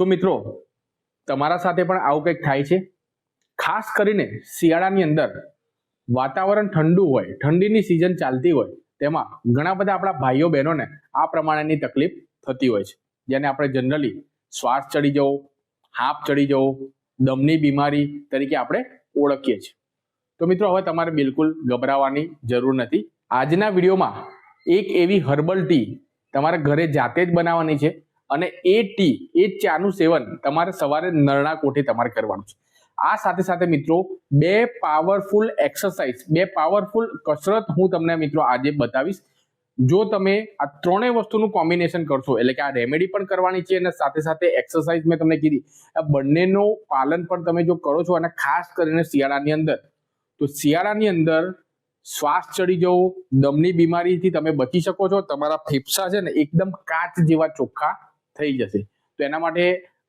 શું મિત્રો, તમારા સાથે પણ આવું કંઈક થાય છે? ખાસ કરીને શિયાળાની અંદર વાતાવરણ ઠંડુ હોય, ઠંડીની સિઝન ચાલતી હોય, તેમાં ઘણા બધા આપણા ભાઈઓ બહેનોને આ પ્રમાણેની તકલીફ થતી હોય છે. જેને આપણે જનરલી શ્વાસ ચડી જવો, હાફ ચડી જવો, દમની બીમારી તરીકે આપણે ઓળખીએ છીએ. તો મિત્રો, હવે તમારે બિલકુલ ગભરાવાની જરૂર નથી. આજના વિડીયોમાં એક એવી હર્બલ ટી તમારે ઘરે જાતે જ બનાવવાની છે. અને એ ટી, એ ચાનું સેવન. તમારે સવારે નરણા કોઠે તમારે કરવાનું છે. આ સાથે સાથે મિત્રો, બે પાવરફુલ એક્સરસાઇઝ બે પાવરફુલ કસરત હું તમને મિત્રો આજે બતાવીશ. જો તમે આ ત્રણેય વસ્તુનું કોમ્બિનેશન કરશો, એટલે કે આ રેમેડી પણ કરવાની છે અને સાથે સાથે એક્સરસાઇઝ મેં તમને કીધી. આ બંનેનું પાલન પણ તમે જો કરો છો અને ખાસ કરીને શિયાળાની અંદર, તો શિયાળાની અંદર શ્વાસ ચડી જવો, દમની બીમારીથી તમે બચી શકો છો. તમારા ફેફસા છે ને એકદમ કાચ જેવા ચોખ્ખા થઈ જશે. તો એના માટે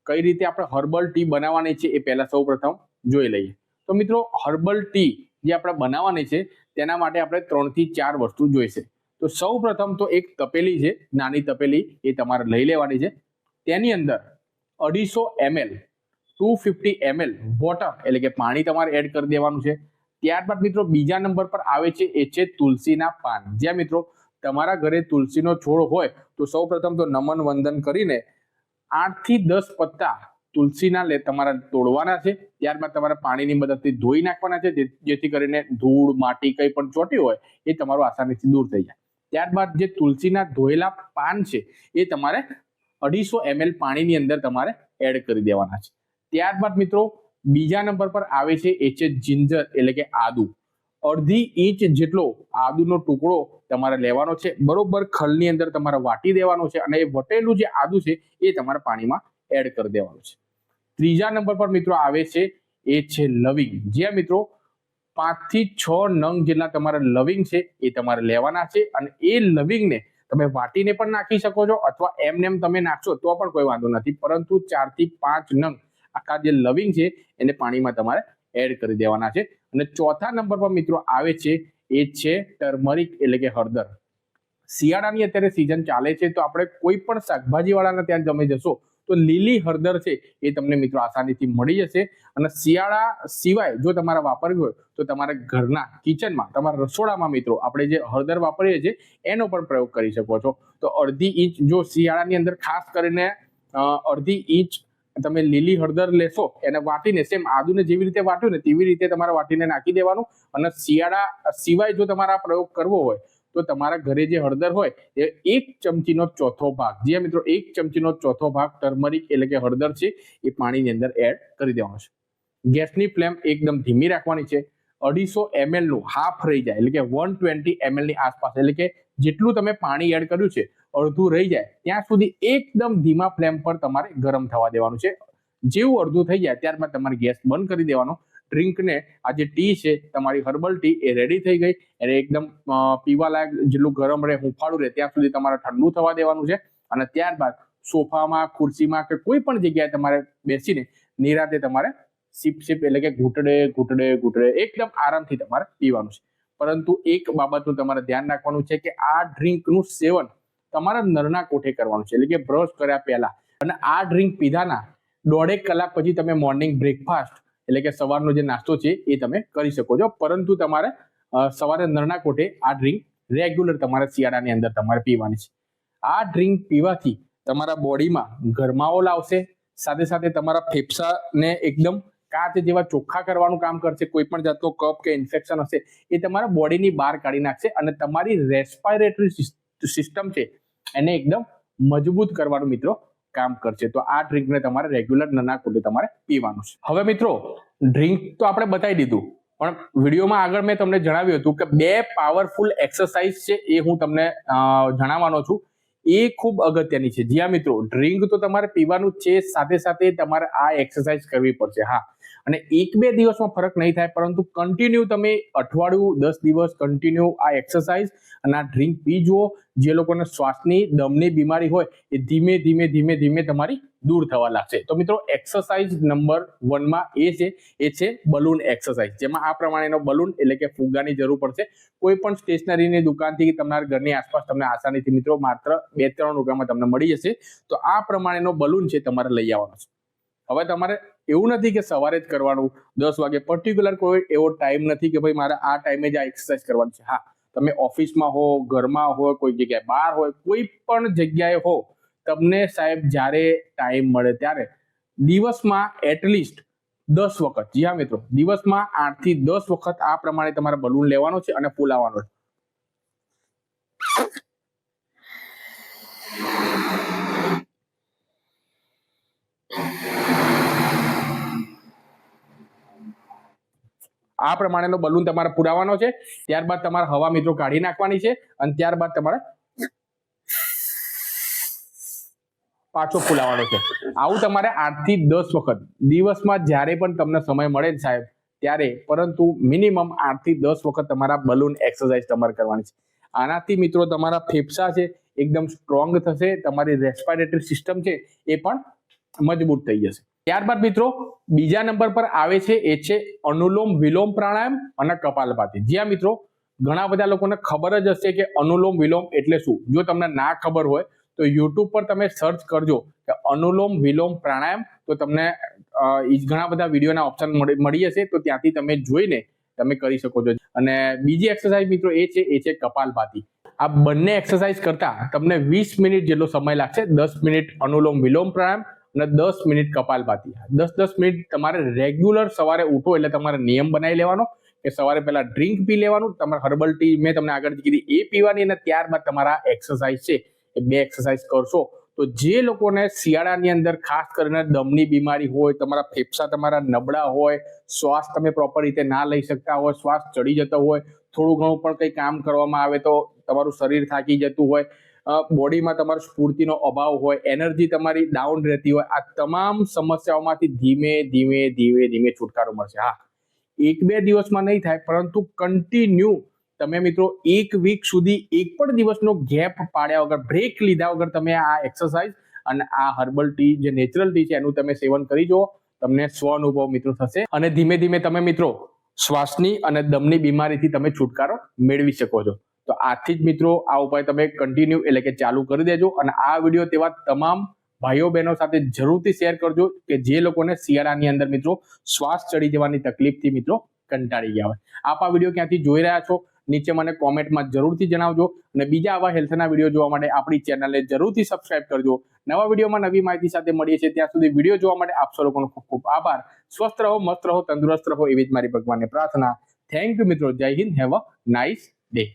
કઈ રીતે આપણે હર્બલ ટી બનાવવાની છે એ પહેલા સૌ પ્રથમ જોઈ લઈએ. તો મિત્રો, હર્બલ ટી જે આપણે બનાવવાની છે, તેના માટે આપણે ત્રણથી ચાર વસ્તુ જોઈશે. તો સૌ પ્રથમ તો એક તપેલી છે, નાની તપેલી એ તમારે લઈ લેવાની છે. તેની અંદર અઢીસો ML two fifty ML water એટલે કે પાણી તમારે એડ કરી દેવાનું છે. ત્યારબાદ મિત્રો બીજા નંબર પર આવે છે, એ છે તુલસીના પાન. જ્યાં મિત્રો તમારા ઘરે તુલસીનો છોડ હોય તો સૌ પ્રથમ તો નમન વંદન કરીને આઠથી દસ પત્તા તુલસીના લે તમારા તોડવાના છે. ત્યારબાદ તમારે પાણીની મદદથી ધોઈ નાખવાના છે. જેથી કરીને ધૂળ, માટી કંઈ પણ ચોટ્યું હોય એ તમારું આસાનીથી દૂર થઈ જાય. ત્યારબાદ જે તુલસીના ધોયેલા પાન છે એ તમારે અઢીસો એમએલ પાણીની અંદર તમારે એડ કરી દેવાના છે. ત્યારબાદ મિત્રો બીજા નંબર પર આવે છે એ જિંજર એટલે કે આદુ. અડધી ઇંચ જેટલો આદુનો ટુકડો તમારે લેવાનો છે. બરોબર, ખલની અંદર તમારે વાટી દેવાનો છે અને એ વટેલું જે આદુ છે એ તમારે પાણીમાં એડ કરી દેવાનું છે. ત્રીજા નંબર પર મિત્રો આવે છે, એ છે લવિંગ. જ્યાં મિત્રો પાંચથી છ નંગ જેટલા તમારા લવિંગ છે એ તમારે લેવાના છે અને એ લવિંગને તમે વાટીને પણ નાખી શકો છો અથવા એમને એમ તમે નાખશો તો પણ કોઈ વાંધો નથી. પરંતુ ચારથી પાંચ નંગ આખા જે લવિંગ છે એને પાણીમાં તમારે એડ કરી દેવાના છે. અને ચોથા નંબર પર મિત્રો આવે છે એ છે ટર્મરિક એટલે કે હળદર. શિયાળાની અત્યારે સિઝન ચાલે છે, તો આપણે કોઈ પણ શાકભાજી વાળાના ત્યાં તમે જશો, તો લીલી હળદર છે એ તમને મિત્રો આસાનીથી મળી જશે. અને શિયાળા સિવાય જો તમારે વાપરવી હોય, તો તમારા ઘરના, કિચનમાં, તમારા રસોડામાં મિત્રો આપણે જે હળદર વાપરીએ છીએ, એનો પણ પ્રયોગ કરી શકો છો. તો અડધી ઇંચ જો શિયાળાની અંદર ખાસ કરીને અડધી ઇંચ તમે લીલી હળદર લેશો, એને વાટીને સેમ આદુને જેવી રીતે વાટ્યું ને તેવી રીતે તમારે વાટીને નાખી દેવાનું. અને શિયાળા સિવાય જો તમારે પ્રયોગ કરવો હોય, તો તમારા ઘરે જે હળદર હોય, એ એક ચમચીનો ચોથો ભાગ, જે મિત્રો, એક ચમચીનો ચોથો ભાગ ટર્મરિક એટલે કે હળદર છે, એ પાણીની અંદર એડ કરી દેવાનો છે. ગેસની ફ્લેમ એકદમ ધીમી રાખવાની છે. અઢીસો એમએલનું હાફ રહી જાય. એટલે કે વન ટ્વેન્ટી એમએલની આસપાસ. એટલે કે જેટલું તમે પાણી એડ કર્યું છે, અડધું રહી જાય. ત્યાં સુધી એકદમ ધીમા ફ્લેમ પર તમારે ગરમ થવા દેવાનું છે. જેવું અડધું થઈ જાય ત્યારબાદ તમારે ગેસ બંધ કરી દેવાનો. ડ્રિંકને આ જે ટી છે, તમારી હર્બલ ટી એ રેડી થઈ ગઈ. એને એકદમ પીવાલાયક જેટલું ગરમ રહે, હુંફાળું રહે, ત્યાં સુધી તમારે ઠંડુ થવા દેવાનું છે. અને ત્યારબાદ સોફામાં, ખુરશીમાં કે કોઈ પણ જગ્યાએ તમારે બેસીને નિરાતે તમારે સિપ સિપ એટલે કે ઘૂંટડે ઘૂંટડે ઘૂંટડે. એકદમ આરામથી તમારે પીવાનું છે. પરંતુ એક બાબતનું તમારે ધ્યાન રાખવાનું છે કે આ ડ્રિંકનું સેવન તમારા નરના કોઠે કરવાનું છે. એટલે કે બ્રશ કર્યા પહેલા અને આ ડ્રિંક પીધાના દોઢેક કલાક પછી તમે મોર્નિંગ બ્રેકફાસ્ટ એટલે કે સવારનો જે નાસ્તો છે એ તમે કરી શકો છો. પરંતુ તમારે સવારે નરના કોઠે આ ડ્રિંક રેગ્યુલર તમારે શિયાળાની અંદર તમારે પીવાની છે. આ ડ્રિંક પીવાથી તમારા બોડીમાં ગરમાવો લાવશે. સાથે સાથે તમારા ફેફસાને એકદમ કાચ જેવા ચોખ્ખા કરવાનું કામ કરશે, કોઈ પણ જાતનો કફ કે ઇન્ફેક્શન હશે, એ તમારા બોડીની બહાર કાઢી નાખશે અને તમારી રેસ્પાયરેટરી સિસ્ટમ છે, એને એકદમ મજબૂત કરવાનું મિત્રો કામ કરશે. તો આ ડ્રિંકને તમારે રેગ્યુલર નાના કોટે તમારે પીવાનું છે. હવે મિત્રો ડ્રિંક તો આપણે બતાવી દીધું, પણ વિડીયોમાં આગળ મેં તમને જણાવ્યું હતું કે બે પાવરફુલ એક્સરસાઇઝ છે એ હું તમને જણાવવાનો છું. એ ખૂબ અગત્યની છે. જ્યાં મિત્રો ડ્રિંક તો તમારે પીવાનું છે, સાથે સાથે તમારે આ એક્સરસાઇઝ કરવી પડશે. હા અને એક બે દિવસમાં ફરક નહીં થાય, પરંતુ કન્ટિન્યુ તમે અઠવાડિયું, દસ દિવસ કન્ટિન્યુ આ એક્સરસાઇઝ અને આ ડ્રિંક પી જુઓ. જે લોકોને શ્વાસની, દમની બીમારી હોય, એ ધીમે ધીમે ધીમે ધીમે તમારી દૂર થવા લાગશે. તો મિત્રો એક્સરસાઇઝ નંબર વનમાં એ છે એ છે બલૂન એક્સરસાઇઝ જેમાં આ પ્રમાણેનો બલૂન એટલે કે ફુગ્ગાની જરૂર પડશે. કોઈ પણ સ્ટેશનરીની દુકાનથી તમારા ઘરની આસપાસ તમને આસાનીથી મિત્રો માત્ર બે, ત્રણ રૂપિયામાં તમને મળી જશે. તો આ પ્રમાણેનો બલૂન છે તમારે લઈ આવવાનો છે. હવે તમારે એવું નથી કે સવારે જ કરવાનું, દસ વાગે. પર્ટિક્યુલર કોઈ એવો ટાઈમ નથી કે ભાઈ મારે આ ટાઈમે જ આ એક્સરસાઇઝ કરવાની છે. હા, તમે ઓફિસમાં હો, ઘરમાં હો, કોઈ જગ્યાએ બહાર હોય, કોઈ પણ જગ્યાએ હો, તમને સાહેબ જ્યારે ટાઈમ મળે ત્યારે દિવસમાં એટલીસ્ટ દસ વખત. જી હા મિત્રો, દિવસમાં આઠથી દસ વખત આ પ્રમાણે તમારે બલૂન લેવાનો છે અને ફૂલાવાનો છે. આ પ્રમાણેનો બલૂન તમારે પુરાવાનો છે. ત્યારબાદ તમારે હવા મિત્રો કાઢી નાખવાની છે અને ત્યારબાદ તમારે પાછો ફૂલાવાનો છે. આવું તમારે આઠથી દસ વખત. દિવસમાં જ્યારે પણ તમને સમય મળે સાહેબ, ત્યારે, પરંતુ મિનિમમ આઠથી દસ વખત તમારા બલૂન એક્સરસાઇઝ તમારે કરવાની છે. આનાથી મિત્રો તમારા ફેફસા છે, એકદમ સ્ટ્રોંગ થશે, તમારી રેસ્પાયરેટરી સિસ્ટમ છે, એ પણ મજબૂત થઈ જશે. ત્યારબાદ મિત્રો, બીજા નંબર પર આવે છે, એ છે અનુલોમ વિલોમ પ્રાણાયામ અને કપાલભાતી. જ્યાં મિત્રો, ઘણા બધા લોકોને ખબર જ હશે કે અનુલોમ વિલોમ એટલે શું? જો તમને ના ખબર હોય, તો યુટ્યુબ પર તમે સર્ચ કરજો કે અનુલોમ વિલોમ પ્રાણાયામ, તો તમને ઘણા બધા વિડીયોના ઓપ્શન મળી મળી જશે તો ત્યાંથી તમે જોઈને તમે કરી શકો છો. અને બીજી એક્સરસાઇઝ મિત્રો એ છે એ છે કપાલભાતી. આ બંને એક્સરસાઇઝ કરતા તમને વીસ મિનિટ જેટલો સમય લાગશે, દસ મિનિટ અનુલોમ વિલોમ પ્રાણાયામ અને દસ મિનિટ કપાલભાતી દસ દસ મિનિટ તમારે રેગ્યુલર સવારે ઉઠો એટલે તમારે નિયમ બનાવી લેવાનો કે સવારે પહેલા ડ્રિંક પી લેવાનું. તમારે હર્બલ ટી મેં તમને આગળ કીધી એ પીવાની અને ત્યારબાદ તમારા એક્સરસાઇઝ છે એ બે એક્સરસાઇઝ કરશો. તો જે લોકોને શિયાળાની અંદર ખાસ કરીને દમની બીમારી હોય, તમારા ફેફસા તમારા નબળા હોય, શ્વાસ તમે પ્રોપર રીતે ના લઈ શકતા હોય, શ્વાસ ચડી જતો હોય, થોડું ઘણું પણ કંઈ કામ કરવામાં આવે તો તમારું શરીર થાકી જતું હોય બોડીમાં તમારો સ્ફૂર્તિનો અભાવ હોય, એનર્જી તમારી ડાઉન રહેતી હોય, આ તમામ સમસ્યાઓમાંથી ધીમે ધીમે ધીમે ધીમે છુટકારો મળશે. હા. એક બે દિવસમાં નહીં થાય, પરંતુ કન્ટિન્યુ તમે મિત્રો એક વીક સુધી એક પણ દિવસનો ગેપ પાડ્યા વગર બ્રેક લીધા વગર તમે આ એક્સરસાઇઝ અને આ હર્બલ ટી જે નેચરલ ટી છે એનું તમે સેવન કરી જુઓ, તમને સ્વ અનુભવ મિત્રો થશે અને ધીમે ધીમે તમે મિત્રો શ્વાસની અને દમની બીમારીથી તમે છુટકારો મેળવી શકો છો. તો આથી જ મિત્રો આ ઉપાય તમે કન્ટિન્યુ એટલે કે ચાલુ કરી દેજો અને આ વીડિયો તેવા તમામ ભાઈઓ બહેનો સાથે જરૂરથી શેર કરજો કે જે લોકોને શિયાળાની અંદર મિત્રો શ્વાસ ચડી જવાની તકલીફથી મિત્રો કંટાળી ગયા હોય. આપ આ વીડિયો ક્યાંથી જોઈ રહ્યા છો? નીચે મને કોમેન્ટમાં જરૂરથી જણાવજો અને બીજા આવા હેલ્થના વીડિયો જોવા માટે આપણી ચેનલને જરૂરથી સબસ્ક્રાઇબ કરજો. નવા વિડીયોમાં નવી માહિતી સાથે મળીએ છીએ ત્યાં સુધી વીડિયો જોવા માટે આપ લોકોનો ખૂબ ખૂબ આભાર. સ્વસ્થ રહો, મસ્ત રહો, તંદુરસ્ત રહો એવી જ મારી ભગવાનને પ્રાર્થના. થેન્ક યુ મિત્રો. Jai Hind. Have a nice day